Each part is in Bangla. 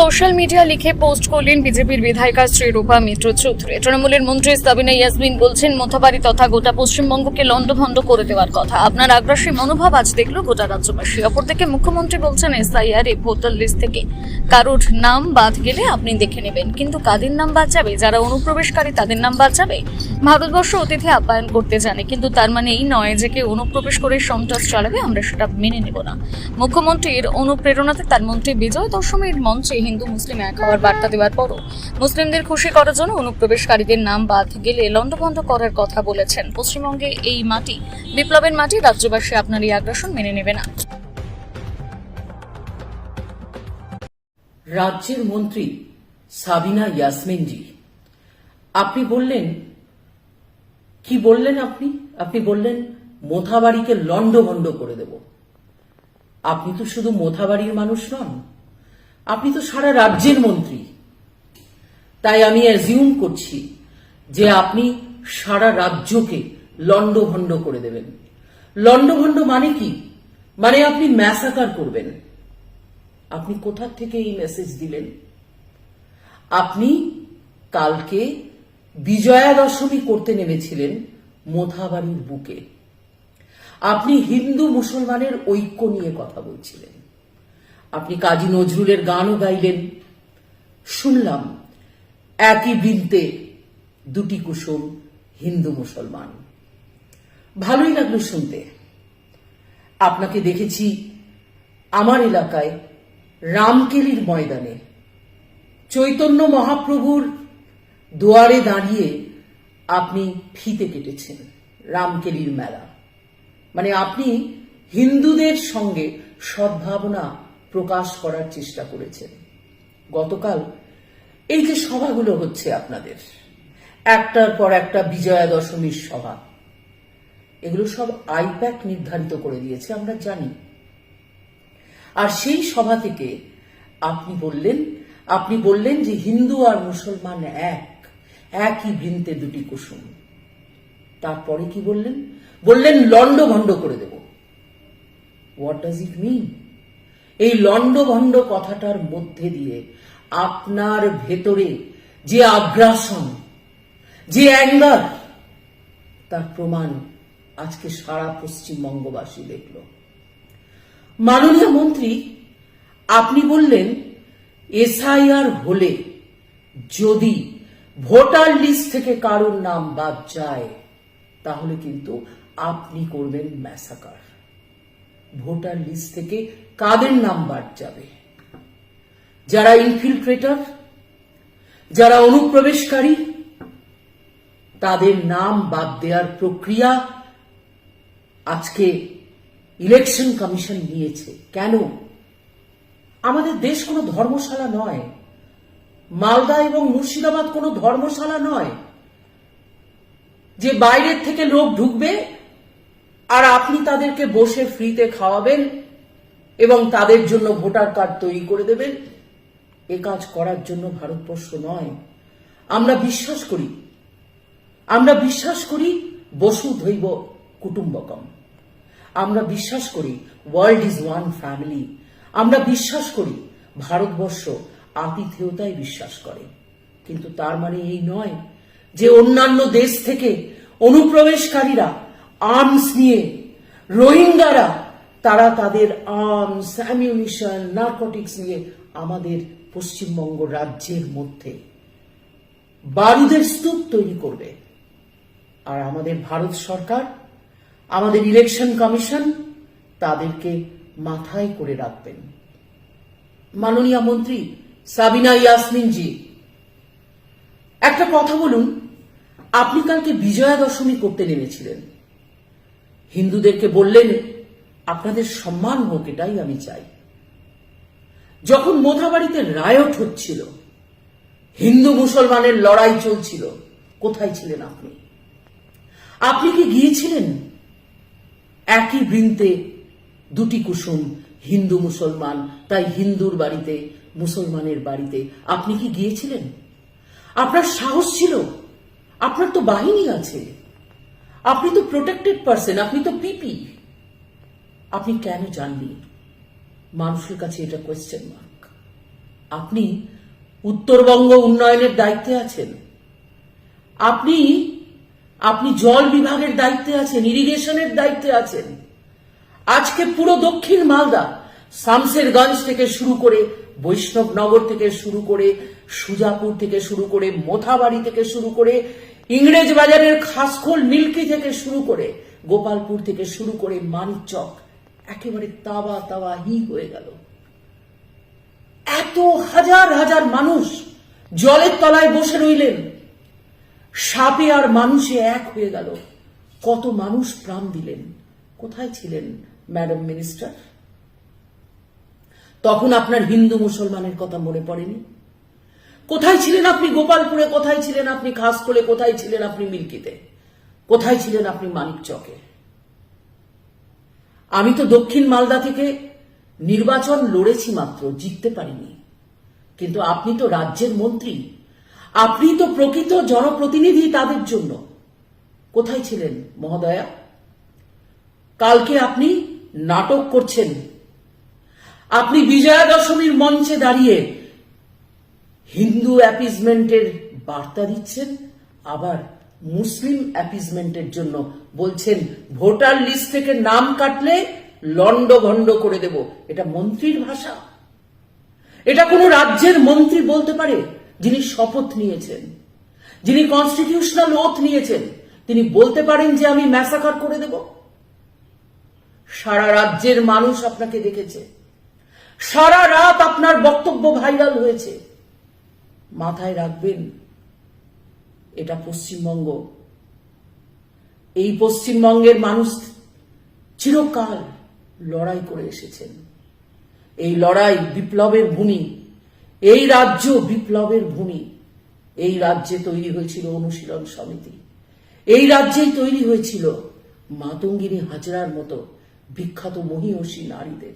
সোশ্যাল মিডিয়া লিখে পোস্ট করলেন বিজেপির বিধায়িকা শ্রী রূপা মিত্র চৌধুরী। তৃণমূলের মন্ত্রী সাবিনা ইয়াসমিন বলছেন, মথাবাড়ি তথা গোটা পশ্চিমবঙ্গকে লণ্ডভণ্ড করে দেওয়ার কথা। আপনার আগ্রাসী মনোভাব আজ দেখল গোটা রাজ্যবাসী। অপরদিকে মুখ্যমন্ত্রী বলছেন, এসআইআর এই ভোটার লিস্ট থেকে কারোর নাম বাদ গেলে আপনি দেখে নেবেন। কিন্তু কাদের নাম বাদ যাবে? যারা অনুপ্রবেশকারী, তাদের নাম বাদ যাবে? ভারতবর্ষ অতিথি আপ্যায়ন করতে জানে, কিন্তু তার মানে এই নয় যে কেউ অনুপ্রবেশ করে সন্ত্রাস চালাবে, আমরা সেটা মেনে নেব না। মুখ্যমন্ত্রীর অনুপ্রেরণাতে তার মন্ত্রী বিজয় দশমীর মঞ্চে হিন্দু, মুসলিম এক হওয়ার বার্তা দেওয়ার পরও মুসলিমদের খুশি করার জন্য অনুপ্রবেশকারীদের নাম বাদ গেলে লণ্ডভণ্ড করার কথা বলেছেন। পশ্চিমবঙ্গে এই মাটি, বিপ্লবের মাটি রাজ্যবাসী আপনার এই আগ্রাসন মেনে নেবে না। রাজ্যের মন্ত্রী সাবিনা ইয়াসমিনজি, আপনি বললেন, কি বললেন আপনি? আপনি বললেন, মোথাবাড়িকে লণ্ডভণ্ড করে দেব। আপনি তো শুধু মোথাবাড়ির মানুষ নন আপনি তো সারা রাজ্যের মন্ত্রী। তাই আমি অ্যাজিউম করছি যে আপনি সারা রাজ্যকে লণ্ডভণ্ড করে দেবেন। লণ্ডভণ্ড মানে কি? মানে আপনি ম্যাসাকার করবেন। আপনি কোথা থেকে এই মেসেজ দিলেন? আপনি কালকে বিজয়া দশমী করতে নেমেছিলেন মোথাবাড়ির বুকে। আপনি হিন্দু মুসলমানের ঐক্য নিয়ে কথা বলছিলেন। আপনি কাজী নজরুলের গানও গাইলেন। শুনলাম, একই বৃন্তে দুটি কুসুম হিন্দু মুসলমান। ভালোই লাগল শুনতে। আপনাকে দেখেছি আমার এলাকায় রামকেলির ময়দানে। চৈতন্য মহাপ্রভুর দুয়ারে দাঁড়িয়ে আপনি ফিতে কেটেছেন, রামকেলির মেলা। মানে আপনি হিন্দুদের সঙ্গে সদ্ভাবনা প্রকাশ করার চেষ্টা করেছেন গতকাল এই যে সভাগুলো হচ্ছে আপনাদের, একটার পর একটা বিজয়া দশমীর সভা, এগুলো সব আইপ্যাক নির্ধারিত করে দিয়েছে, আমরা জানি। আর সেই সভা থেকে আপনি বললেন আপনি বললেন যে হিন্দু আর মুসলমান এক, একই বৃন্তে দুটি কুসুম। তারপরে কি বললেন? বললেন লন্ড ভণ্ড করে দেব। হোয়াট ডাজ ইট মিন এই লন্ড ভণ্ড কথাটার মধ্যে দিয়ে আপনার ভেতরে যে আগ্রাসন, যে অ্যাঙ্গার, তার প্রমাণ আজকে সারা পশ্চিমবঙ্গবাসী দেখল। মাননীয় মন্ত্রী, আপনি বললেন, এসআইআর হলে যদি ভোটার লিস্ট থেকে কারোর নাম বাদ যায়, তাহলে কিন্তু আপনি করবেন ম্যাসাকার। ভোটার লিস্ট থেকে কাদের নাম বাদ যাবে? যারা ইনফিল্ট্রেটর যারা অনুপ্রবেশকারী, তাদের নাম বাদ দেওয়ার প্রক্রিয়া আজকে ইলেকশন কমিশন নিয়েছে। কেন? আমাদের দেশ কোনো ধর্মশালা নয়। মালদা এবং মুর্শিদাবাদ কোনো ধর্মশালা নয়। যে বাইরের থেকে লোক ঢুকবে আর আপনি তাদেরকে বসে ফ্রিতে খাওয়াবেন এবং তাদের জন্য ভোটার কার্ড তৈরি করে দেবেন। এ কাজ করার জন্য ভারতবর্ষ নয়। আমরা বিশ্বাস করি। আমরা বিশ্বাস করি বসুধৈব কুটুম্বকম। আমরা বিশ্বাস করি ওয়ার্ল্ড ইজ ওয়ান ফ্যামিলি আমরা বিশ্বাস করি ভারতবর্ষ আতিথেয়তায় বিশ্বাস করে। কিন্তু তার মানে এই নয় যে অন্যান্য দেশ থেকে অনুপ্রবেশকারীরা আর্মস নিয়ে রোহিঙ্গারা তারা তাদের আর্মস অ্যামিউনিশন নার্কোটিক্স নিয়ে আমাদের পশ্চিমবঙ্গ রাজ্যের মধ্যে বারুদের স্তূপ তৈরি করবে। আর আমাদের ভারত সরকার, আমাদের ইলেকশন কমিশন তাদেরকে মাথায় করে রাখবেন। মাননীয় মন্ত্রী সাবিনা ইয়াসমিন জি, একটা কথা বলুন, আপনি কালকে বিজয়া দশমী করতে নেমেছিলেন। হিন্দুদেরকে বললেন আপনাদের সম্মান হোক, এটাই আমি চাই। যখন মোথাবাড়িতে রায়ট হচ্ছিল, হিন্দু মুসলমানের লড়াই চলছিল, কোথায় ছিলেন আপনি? আপনি কি গিয়েছিলেন? একই বৃন্তে দুটি কুসুম, হিন্দু মুসলমান, তাই হিন্দুর বাড়িতে, মুসলমানের বাড়িতে, আপনি কি গিয়েছিলেন? আপনার সাহস ছিল? আপনার তো বাহিনী আছে। আপনি তো প্রোটেক্টেড পার্সন আপনি তো পিপি আপনি কেন জাননি মানুষের কাছে এটা কোয়েশ্চেন মার্ক আপনি উত্তরবঙ্গ উন্নয়নের দায়িত্বে আছেন। আপনি আপনি জল বিভাগের দায়িত্বে আছেন ইরিগেশনের দায়িত্বে আছেন। আজকে পুরো দক্ষিণ মালদা শামসেরগঞ্জ থেকে শুরু করে বৈষ্ণবনগর থেকে শুরু করে সুজাপুর থেকে শুরু করে মোথাবাড়ি থেকে শুরু করে ইংরেজ বাজারের খাসখোল, মিল্কি থেকে শুরু করে গোপালপুর থেকে শুরু করে মানিকচক একেবারে তাওয়া তাওয়া হি হয়ে গেল। এত হাজার হাজার মানুষ জলের তলায় বসে রইলেন। সাপে আর মানুষে এক হয়ে গেল। কত মানুষ প্রাণ দিলেন। কোথায় ছিলেন, ম্যাডাম মিনিস্টার? তখন আপনার হিন্দু মুসলমানের কথা মনে পড়েনি? কোথায় ছিলেন আপনি গোপালপুরে? কোথায় ছিলেন আপনি খাস খাসকোলে কোথায় ছিলেন আপনি মিল্কিতে? কোথায় ছিলেন আপনি মানিক চকে আমি তো দক্ষিণ মালদা থেকে নির্বাচন লড়েছি মাত্র, জিততে পারিনি। কিন্তু আপনি তো রাজ্যের মন্ত্রী। আপনি তো প্রকৃত জনপ্রতিনিধি তাদের জন্য। কোথায় ছিলেন, মহোদয়া? কালকে আপনি নাটক করছেন। আপনি বিজয়া দশমীর মঞ্চে দাঁড়িয়ে হিন্দু অ্যাপিজমেন্টের বার্তা দিচ্ছেন, আবার মুসলিম অ্যাপিজমেন্টের জন্য বলছেন, ভোটার লিস্ট থেকে নাম কাটলে লন্ড ভন্ড করে দেব। এটা মন্ত্রীর ভাষা। এটা কোনো রাজ্যের মন্ত্রী বলতে পারে, যিনি শপথ নিয়েছেন, যিনি কনস্টিটিউশনাল ওথ নিয়েছেন, তিনি বলতে পারেন যে আমি ম্যাসাকার করে দেব। সারা রাজ্যের মানুষ আপনাকে দেখেছে। সারা রাত আপনার বক্তব্য ভাইরাল হয়েছে। মাথায় রাখবেন এটা পশ্চিমবঙ্গ। এই পশ্চিমবঙ্গের মানুষ চিরকাল লড়াই করে এসেছেন। এই লড়াই বিপ্লবের ভূমি, এই রাজ্য বিপ্লবের ভূমি। এই রাজ্যে তৈরি হয়েছিল অনুশীলন সমিতি। এই রাজ্যেই তৈরি হয়েছিল মাতঙ্গিনী হাজরার মতো বিখ্যাত মহিষী নারীদের।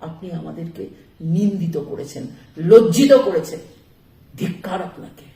আপনি আমাদেরকে নিন্দিত করেছেন, লজ্জিত করেছেন। ধিক্কার আপনাকে।